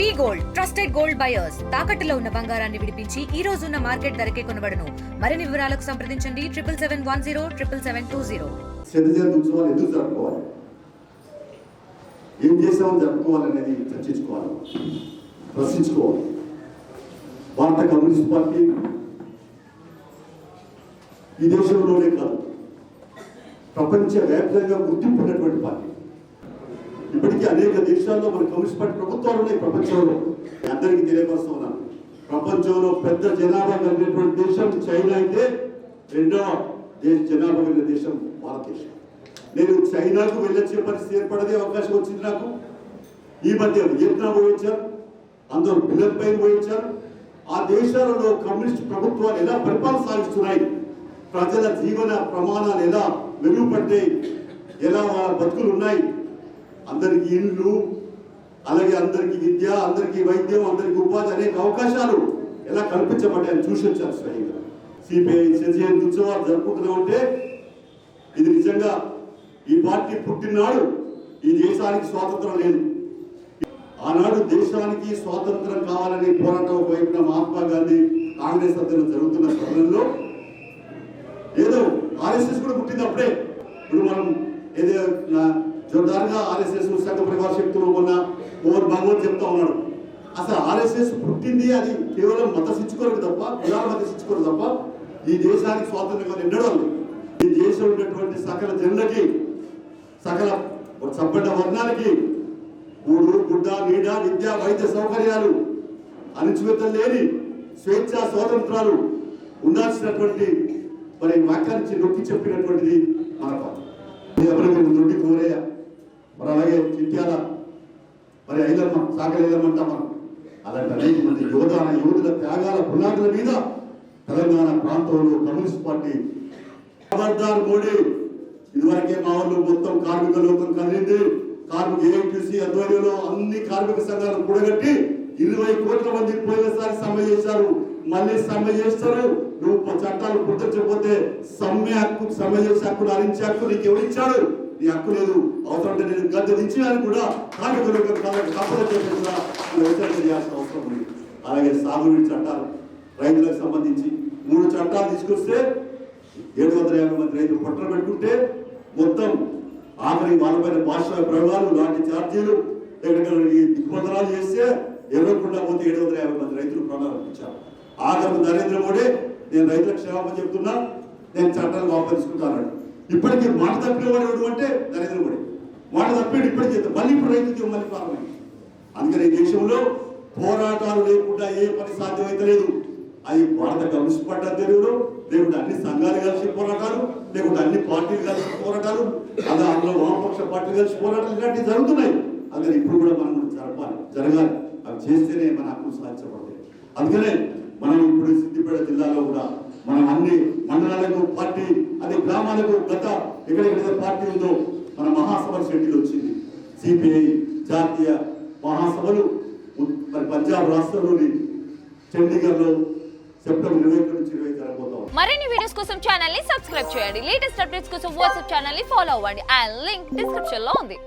V gold trusted gold buyers. తాకట్టులో ఉన్న బంగారాన్ని విడిపించి ఈ రోజు ఉన్న మార్కెట్ ధరకే కొనబడను. మరిన్ని వివరాలకు సంప్రదించండి. Triple seven one zero triple seven two zero. Citizen ఉత్సవాలు ఎందుకు జరుపుకోవాలి? ఏం చేసామని జరుపుకోవాలనేది చర్చించుకోవాలి. ప్రశ్నించుకోవాలి. భారత కమ్యూనిస్ట్ పార్టీ ఈ దేశంలోనే కాదు ప్రపంచ వ్యాప్తంగా గుర్తింపు ఉన్నటువంటి పార్టీ. ఇప్పటికీ దేశాల్లో మన కమ్యూనిస్ట్ పార్టీ ప్రభుత్వాలు ఉన్నాయి ప్రపంచంలో. అందరికీ తెలియపరుస్తూ ఉన్నాను. ప్రపంచంలో పెద్ద జనాభా కలిగినటువంటి దేశం చైనా అయితే రెండవ దేశ జనాభా కలిగిన దేశం భారతదేశం. నేను చైనాకు వెళ్ళొచ్చే పరిస్థితి ఏర్పడదే అవకాశం వచ్చింది నాకు. ఈ మధ్య వియత్నాం పోయించారు అందరూ పిల్లల పైన పోయించారు ఆ దేశాలలో కమ్యూనిస్ట్ ప్రభుత్వాలు ఎలా పరిపాలన సాగిస్తున్నాయి? ప్రజల జీవన ప్రమాణాలు ఎలా మెరుగుపడ్డాయి? ఎలా వాళ్ళ బతుకులు ఉన్నాయి? అందరికి ఇండ్లు అలాగే అందరికి విద్య అందరికి వైద్యం అందరికి ఉపాధి అనేక అవకాశాలు ఎలా కల్పించబడ్డాయని చూసి వచ్చారు స్వయంగా. సిపిఐ సిజిఎన్ ఉత్సవాలు జరుపుకుంటూ ఉంటే ఇది నిజంగా ఈ పార్టీ పుట్టినాడు ఈ దేశానికి స్వాతంత్రం లేదు. ఆనాడు దేశానికి స్వాతంత్రం కావాలని పోరాటం వైపున మహాత్మా గాంధీ కాంగ్రెస్ అధ్యయనం జరుగుతున్న సమయంలో ఏదో ఆర్ఎస్ఎస్ కూడా పుట్టింది అప్పుడే ఇప్పుడు మనం ఏదో నా- జోర్దార్గా ఆర్ఎస్ఎస్ సంఘ పరివార శక్తులు మొన్న ఓర్ భగవత్ చెప్తా ఉన్నాడు. అసలు ఆర్ఎస్ఎస్ పుట్టింది అది కేవలం మత శిక్షుకోరకు తప్ప కులాల మత శిక్షుకోరు తప్ప ఈ దేశానికి స్వాతంత్రం నిండడం ఈ దేశంలో ఉన్నటువంటి సకల జనులకి సకల సబ్బడ్డ వర్ణాలకి ఊరు గుడ్డ నీడ విద్య వైద్య సౌకర్యాలు అణిచివేత లేని స్వేచ్ఛ స్వాతంత్రాలు ఉండాల్సినటువంటి మరి వాక్యాన్ని నొక్కి చెప్పినటువంటిది మన పాత్ర. ఎవరికి నుండి కోరేయ మరి అలాగే చిట్యాల మరి ఐదమ్మ సాగర ఐలమ్మంటాం మనం. అలాంటి అనేక మంది యువత యువతుల త్యాగాల పునాదుల మీద తెలంగాణ ప్రాంతంలో కమ్యూనిస్ట్ పార్టీ ఖబర్దార్ మోడీ ఇదివరకే మా వాళ్ళు మొత్తం కార్మిక లోకం కదిలింది. కార్మిక ఏఐటీసీ ఆధ్వర్యంలో అన్ని కార్మిక సంఘాలు కూడగట్టి ఇరవై కోట్ల మంది పోయినసారి సమ్మె చేశారు. మళ్ళీ సమ్మె చేస్తారు. నువ్వు చట్టాలు గుర్తించకపోతే సమ్మె హక్కు సమ్మె చేసే హక్కును హరించే హక్కు నీకు ఎవరిచ్చాడు? నీ హక్కు లేదు అవసరం అంటే నేను గద్దె దించడానికి కూడా కార్మిక లోకం కాదని తప్పని చేయాల్సిన అవసరం ఉంది. అలాగే సాగునీటి చట్టాలు రైతులకు సంబంధించి మూడు చట్టాలు తీసుకొస్తే ఏడు వందల యాభై మంది రైతులు పట్టణ పెట్టుకుంటే మొత్తం ఆఖరి వాళ్ళపైన భాష ప్రయోగాలు లాంటి ఛార్జీలు ఎక్కడ దిగ్బంధనాలు చేస్తే ఎర్రకుండా పోతే ఏడు వందల యాభై మంది రైతులు ప్రాణాలు అర్పించారు ఆఖరి నరేంద్ర మోడీ నేను రైతులకు క్షమాపణ చెప్తున్నా నేను చట్టాలు వాపసుకుంటాను ఇప్పటికీ మాట తప్పినవాడు ఎవడు అంటే నరేంద్ర మోడీ. మాట తప్పాడు ఇప్పటికీ మళ్ళీ ఇప్పుడు రైతు మళ్ళీ ప్రారంభమైంది. అందుకని ఈ దేశంలో పోరాటాలు లేకుండా ఏ పని సాధ్యమైతలేదు. అది భారత కమ్యూనిస్ట్ పార్టీ ఆధ్వర్యంలో లేకుంటే అన్ని సంఘాలు కలిసి పోరాటాలు లేకుంటే అన్ని పార్టీలు కలిసి పోరాటాలు అలా అందులో వామపక్ష పార్టీలు కలిసి పోరాటాలు ఇలాంటివి జరుగుతున్నాయి. అందుకని ఇప్పుడు కూడా మనం జరపాలి జరగాలి. అవి చేస్తేనే మన హక్కులు సాధించబడతాయి. అందుకనే మనం ఇప్పుడు సిద్దిపేట జిల్లాలో కూడా మనం అన్ని మండలాలకు పార్టీ గ్రామాలకు గత ఎక్కడెక్కడైతే పార్టీ ఉందో మన మహాసభ షెడ్యూల్ వచ్చింది. సిపిఐ జాతీయ మహాసభలు మరి పంజాబ్ రాష్ట్రంలోని చండీగఢ్లో సెప్టెంబర్ ఇరవై ఒకటి నుంచి ఇరవై జరగబోతాం మరిన్ని వీడియోస్ కోసం ఛానల్ని సబ్స్క్రైబ్ చేయండి. లేటెస్ట్ అప్డేట్స్ కోసం వాట్సాప్ ఛానల్ని ఫాలో అవ్వండి. అండ్ లింక్ డిస్క్రిప్షన్లో ఉంది.